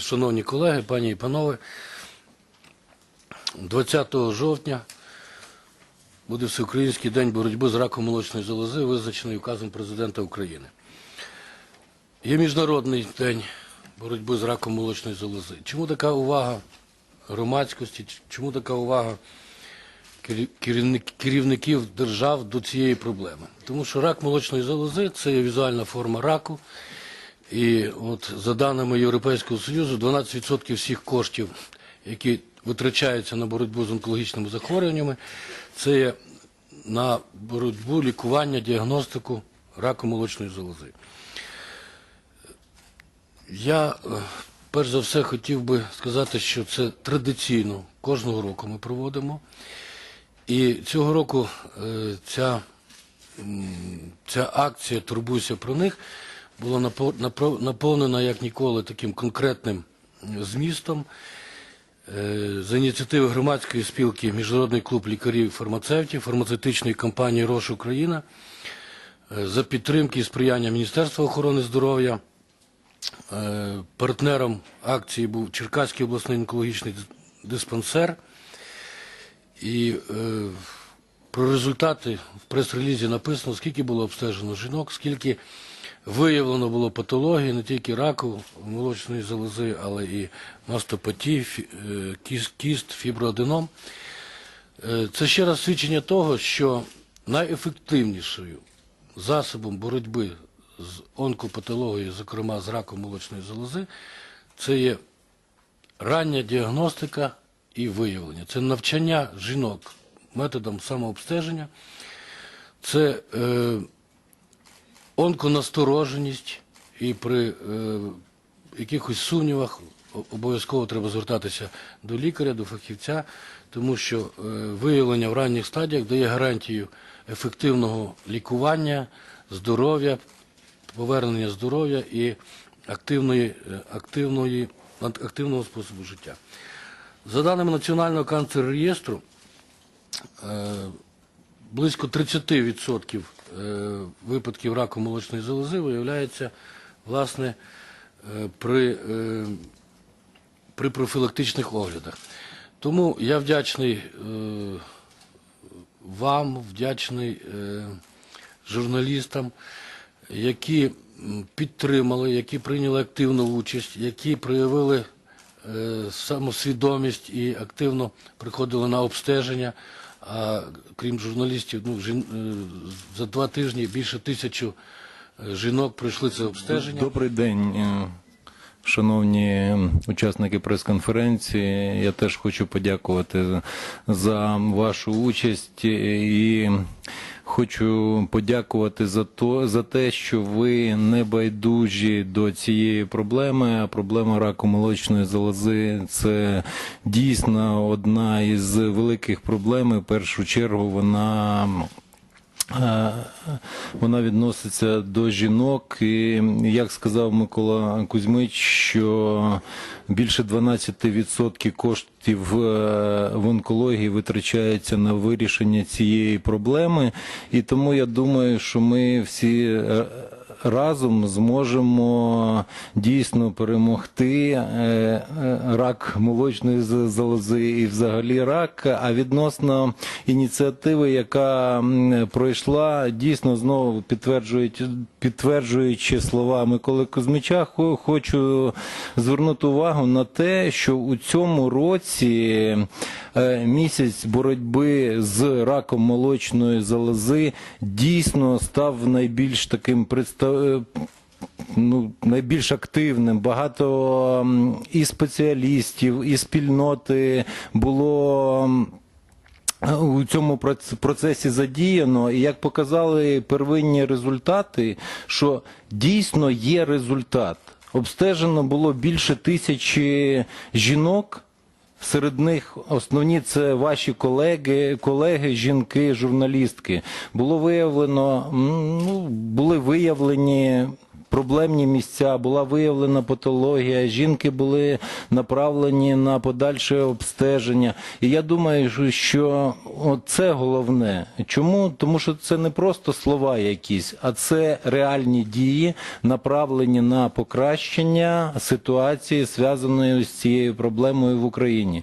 шановні колеги, пані і панове, 20 жовтня буде Всеукраїнський день боротьби з раком молочної залози, визначений указом президента України. Є Міжнародний день боротьби з раком молочної залози. Чому така увага громадськості, чому така увага керівників держав до цієї проблеми? Тому що рак молочної залози це є візуальна форма раку. І от за даними Європейського Союзу, 12% всіх коштів, які витрачаються на боротьбу з онкологічними захворюваннями, це є на боротьбу, лікування, діагностику раку молочної залози. Я е, перш за все хотів би сказати, що це традиційно кожного року ми проводимо. І цього року е, ця ця акція Турбуйся про них була наповнена як ніколи таким конкретним змістом. Е, За ініціативи громадської спілки Міжнародний клуб лікарів фармацевтів, фармацевтичної компанії Рош Україна, е, за підтримки і сприяння Міністерства охорони здоров'я. Е, Партнером акції був Черкаський обласний онкологічний диспансер. І про результати в прес-релізі написано, скільки було обстежено жінок, скільки виявлено було патології, не тільки раку молочної залози, але і мастопатії, е, кіст, кіст фіброаденом. Е, Це ще раз свідчення того, що найефективнішою засобом боротьби з онкопатологією, зокрема з раком молочної залози, це є рання діагностика і виявлення. Це навчання жінок методом самообстеження, це е, онконастороженість, і при е, якихось сумнівах обов'язково треба звертатися до лікаря, до фахівця, тому що е, виявлення в ранніх стадіях дає гарантію ефективного лікування, здоров'я, повернення здоров'я і е, активного способу життя. За даними Національного канцер-реєстру, е, близько 30% е, випадків раку молочної залози виявляється власне е, при, е, при профілактичних оглядах. Тому я вдячний е, вам, вдячний е, журналістам, які підтримали, які прийняли активну участь, які проявили е, самосвідомість і активно приходили на обстеження. А крім журналістів, ну, жін- е, за два тижні більше тисячу е, жінок пройшли це обстеження. Добрий день, е, шановні учасники прес-конференції. Я теж хочу подякувати за вашу участь і хочу подякувати за то, за те, що ви не байдужі до цієї проблеми. А проблема раку молочної залози це дійсно одна із великих проблем. І в першу чергу вона. Вона відноситься до жінок, і як сказав Микола Кузьмич, що більше 12% коштів е, в онкології витрачається на вирішення цієї проблеми. І тому я думаю, що ми всі е, разом зможемо дійсно перемогти е, е, рак молочної залози і взагалі рак. А відносно ініціативи, яка пройшла, дійсно знову підтверджуючи слова Миколи Кузьмича, хочу звернути увагу на те, що у цьому році е, місяць боротьби з раком молочної залози дійсно став найбільш таким представ... е, ну, найбільш активним. Багато і спеціалістів, і спільноти було. у цьому процесі задіяно, і як показали первинні результати, що дійсно є результат. Обстежено було більше тисячі жінок. Серед них основні це ваші колеги, колеги, жінки, журналістки. Було виявлено, ну, були виявлені проблемні місця, була виявлена патологія, жінки були направлені на подальше обстеження. І я думаю, що- це головне. Чому? Тому що це не просто слова якісь, а це реальні дії, направлені на покращення ситуації, зв'язаної з цією проблемою в Україні.